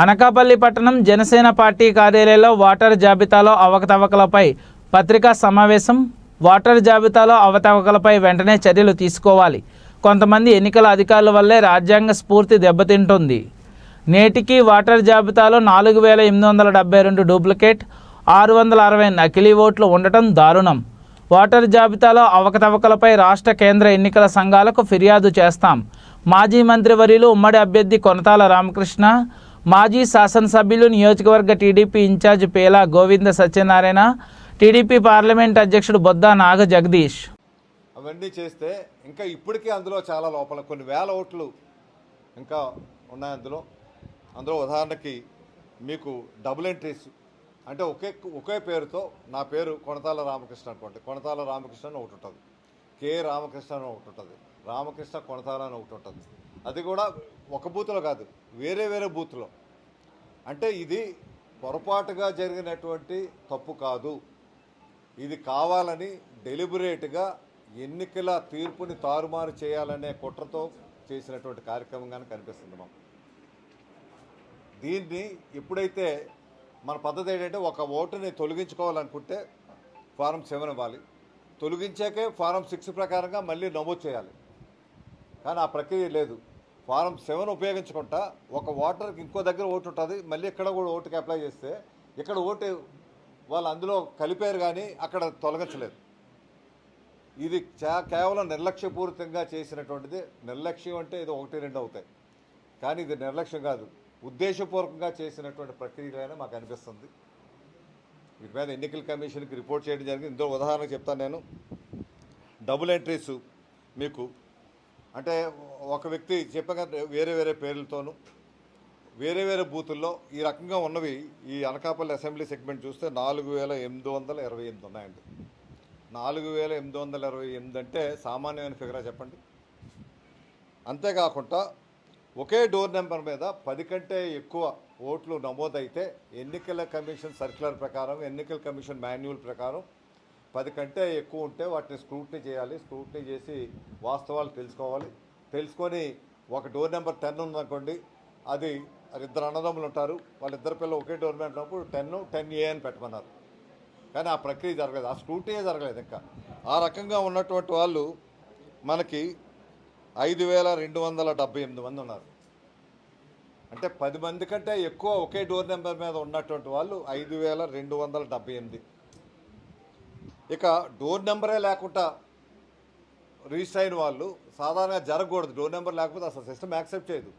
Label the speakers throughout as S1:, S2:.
S1: అనకాపల్లి పట్టణం జనసేన పార్టీ కార్యాలయంలో ఓటర్ జాబితాలో అవకతవకలపై పత్రికా సమావేశం. ఓటర్ జాబితాలో అవతవకలపై వెంటనే చర్యలు తీసుకోవాలి. కొంతమంది ఎన్నికల అధికారుల వల్లే రాజ్యాంగ స్ఫూర్తి దెబ్బతింటుంది. నేటికి ఓటర్ జాబితాలో నాలుగు వేల ఎనిమిది వందల డెబ్బై రెండు డూప్లికేట్ ఆరు వందల అరవై నకిలీ ఓట్లు ఉండటం దారుణం. ఓటర్ జాబితాలో అవకతవకలపై రాష్ట్ర కేంద్ర ఎన్నికల సంఘాలకు ఫిర్యాదు చేస్తాం. మాజీ మంత్రివర్యులు ఉమ్మడి అభ్యర్థి కొనతాల రామకృష్ణ మాజీ శాసనసభ్యులు నియోజకవర్గ TDP in charge Pela Govinda Satyanarayana TDP parliament అధ్యక్షుడు బొద్దా నాగ జగదీష్.
S2: అవన్నీ చేస్తే ఇంకా ఇప్పటికీ అందులో చాలా లోపల కొన్ని వేల ఓట్లు ఇంకా ఉన్నాయి అందులో. అందులో ఉదాహరణకి మీకు డబుల్ ఎంట్రీస్ అంటే ఒకే ఒకే పేరుతో నా పేరు కొనతాల రామకృష్ణ అనుకోండి. కొనతాల రామకృష్ణ అని ఒకటి ఉంటుంది. కే రామకృష్ణ అని ఒకటి ఉంటుంది. రామకృష్ణ కొనతాల అని ఒకటి ఉంటుంది. అది కూడా ఒక బూత్లో కాదు వేరే వేరే బూత్లో. అంటే ఇది పొరపాటుగా జరిగినటువంటి తప్పు కాదు. ఇది కావాలని డెలిబరేట్గా ఎన్నికల తీర్పుని తారుమారు చేయాలనే కుట్రతో చేసినటువంటి కార్యక్రమంగానే కనిపిస్తుంది మాకు. దీన్ని ఎప్పుడైతే మన పద్ధతి ఏంటంటే ఒక ఓటుని తొలగించుకోవాలనుకుంటే ఫారం సెవెన్ ఇవ్వాలి. తొలగించాకే ఫారం సిక్స్ ప్రకారంగా మళ్ళీ నమోదు చేయాలి. కానీ ఆ ప్రక్రియ లేదు. ఫారం సెవెన్ ఉపయోగించుకుంటా ఒక ఓటర్కి ఇంకో దగ్గర ఓటు ఉంటుంది మళ్ళీ ఇక్కడ కూడా ఓటుకి అప్లై చేస్తే ఇక్కడ ఓటు వాళ్ళు అందులో కలిపారు కానీ అక్కడ తొలగించలేదు. ఇది చా- కేవలం నిర్లక్ష్యపూరితంగా చేసినటువంటిది నిర్లక్ష్యం అంటే ఇది ఒకటి రెండు అవుతాయి. కానీ ఇది నిర్లక్ష్యం కాదు ఉద్దేశపూర్వకంగా చేసినటువంటి ప్రక్రియగానే మాకు అనిపిస్తుంది. వీటి మీద ఎన్నికల కమిషన్కి రిపోర్ట్ చేయడం జరిగింది. ఇందులో ఉదాహరణ చెప్తాను నేను. డబుల్ ఎంట్రీస్ మీకు అంటే ఒక వ్యక్తి చెప్పగా వేరే వేరే పేర్లతోనూ వేరే వేరే బూతుల్లో ఈ రకంగా ఉన్నవి ఈ అనకాపల్లి అసెంబ్లీ సెగ్మెంట్ చూస్తే నాలుగు వేల ఎనిమిది వందల ఇరవై ఎనిమిది ఉన్నాయండి. నాలుగు వేల ఎనిమిది వందల ఇరవై ఎనిమిది అంటే సామాన్యమైన ఫిగరా చెప్పండి. అంతేకాకుండా ఒకే డోర్ నెంబర్ మీద పది కంటే ఎక్కువ ఓట్లు నమోదైతే ఎన్నికల కమిషన్ సర్క్యులర్ ప్రకారం ఎన్నికల కమిషన్ మాన్యువల్ ప్రకారం పది కంటే ఎక్కువ ఉంటే వాటిని స్క్రూట్నీ చేయాలి. స్క్రూట్నీ చేసి వాస్తవాలు తెలుసుకోవాలి. తెలుసుకొని ఒక డోర్ నెంబర్ టెన్ ఉందనుకోండి అది ఇద్దరు అన్నదమ్ములు ఉంటారు. వాళ్ళిద్దరు పిల్లలు ఒకే డోర్ నెంబర్ ఉన్నప్పుడు టెన్ టెన్ ఏ అని పెట్టమన్నారు. కానీ ఆ ప్రక్రియ జరగలేదు. ఆ స్క్రూటీ జరగలేదు ఇంకా. ఆ రకంగా ఉన్నటువంటి వాళ్ళు మనకి ఐదు వేల రెండు వందల డెబ్బై ఎనిమిది మంది ఉన్నారు. అంటే పది మంది కంటే ఎక్కువ ఒకే డోర్ నెంబర్ మీద ఉన్నటువంటి వాళ్ళు ఐదు వేల రెండు వందల డెబ్బై ఎనిమిది. ఇక డోర్ నెంబరే లేకుండా రిజిస్టర్ అయిన వాళ్ళు సాధారణంగా జరగకూడదు. డోర్ నెంబర్ లేకపోతే అసలు సిస్టమ్ యాక్సెప్ట్ చేయదు.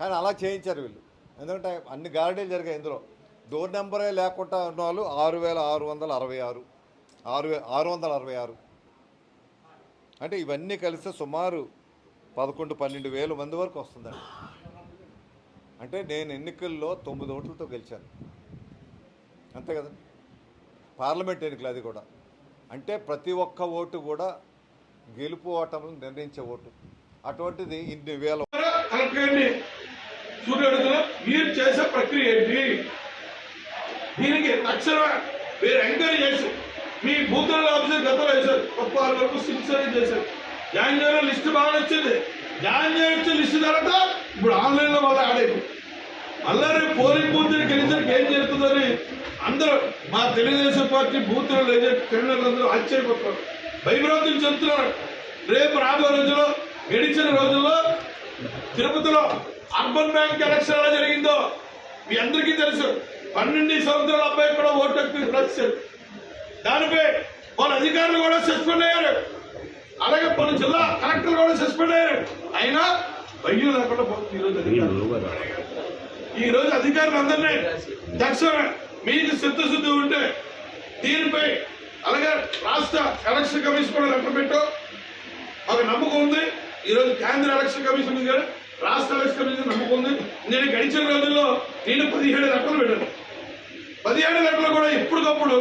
S2: కానీ అలా చేయించారు వీళ్ళు. ఎందుకంటే అన్ని గార్డీలు జరిగాయి ఇందులో. డోర్ నెంబరే లేకుండా ఉన్న వాళ్ళు ఆరు వేల ఆరు వందల అరవై ఆరు. ఆరు వే ఆరు వందల అరవై ఆరు. అంటే ఇవన్నీ కలిస్తే సుమారు పదకొండు పన్నెండు వేల మంది వరకు వస్తుందండి. అంటే నేను ఎన్నికల్లో తొమ్మిది ఓట్లతో గెలిచాను. అంతే కదా పార్లమెంట్ ఎన్నికలు అది కూడా. అంటే ప్రతి ఒక్క ఓటు కూడా గెలుపు ఓటములు నిర్ణయించే ఓటు. అటువంటిది ఇన్ని వేల
S3: మీరు చేసే ప్రక్రియ ఏంటి? దీనికి తక్షణమే మీరు ఎంక్వైరీ చేసి మీ బూతుల ఆఫీసర్ గతంలో వేశారు గొప్ప ఆరు వరకు సిన్సియర్ చేశారు. జాన్యువరి లిస్ట్ బాగా వచ్చింది. జాన్యువరి వచ్చిన లిస్ట్ తర్వాత ఇప్పుడు ఆన్లైన్లో మళ్ళీ ఆడేది మళ్ళీ రేపు పోలింగ్ బూత్ గెలిచడానికి ఏం జరుగుతుందని అందరూ మా తెలుగుదేశం పార్టీ బూత్లో లేదే క్రిమినల్ అందరూ ఆశ్చర్యపోతున్నారు భయభ్రాంతులు చెందుతున్నారు. రేపు రాబోయే రోజుల్లో గడిచిన రోజుల్లో తిరుపతిలో అర్బన్ బ్యాంక్ ఎలక్షన్ ఎలా జరిగిందో మీ అందరికీ తెలుసు. పన్నెండు సంవత్సరాల అబ్బాయి కూడా ఓటు హక్కు దానిపై వాళ్ళ అధికారులు కూడా సస్పెండ్ అయ్యారు. అలాగే పలు జిల్లా కలెక్టర్లు కూడా సస్పెండ్ అయ్యారు. అయినా భయం లేకుండా పోతుంది. ఈరోజు అధికారులు. ఈ రోజు అధికారులు అందరినీ దక్షిణ మీకు చిత్తశుద్ధి ఉంటే దీనిపై అలాగే రాష్ట్ర ఎలక్షన్ కమిషన్ కూడా లెక్క పెట్టు. ఒక నమ్మకం ఉంది. ఈరోజు కేంద్ర ఎలక్షన్ కమిషన్ ఉంది కదా రాష్ట్ర ఎలక్షన్ కమిషన్ నమ్మకం ఉంది. నేను గడిచిన రోజుల్లో నేను పదిహేడు లెక్కలు పెట్టాను. పదిహేడు లెక్కలు కూడా ఎప్పటికప్పుడు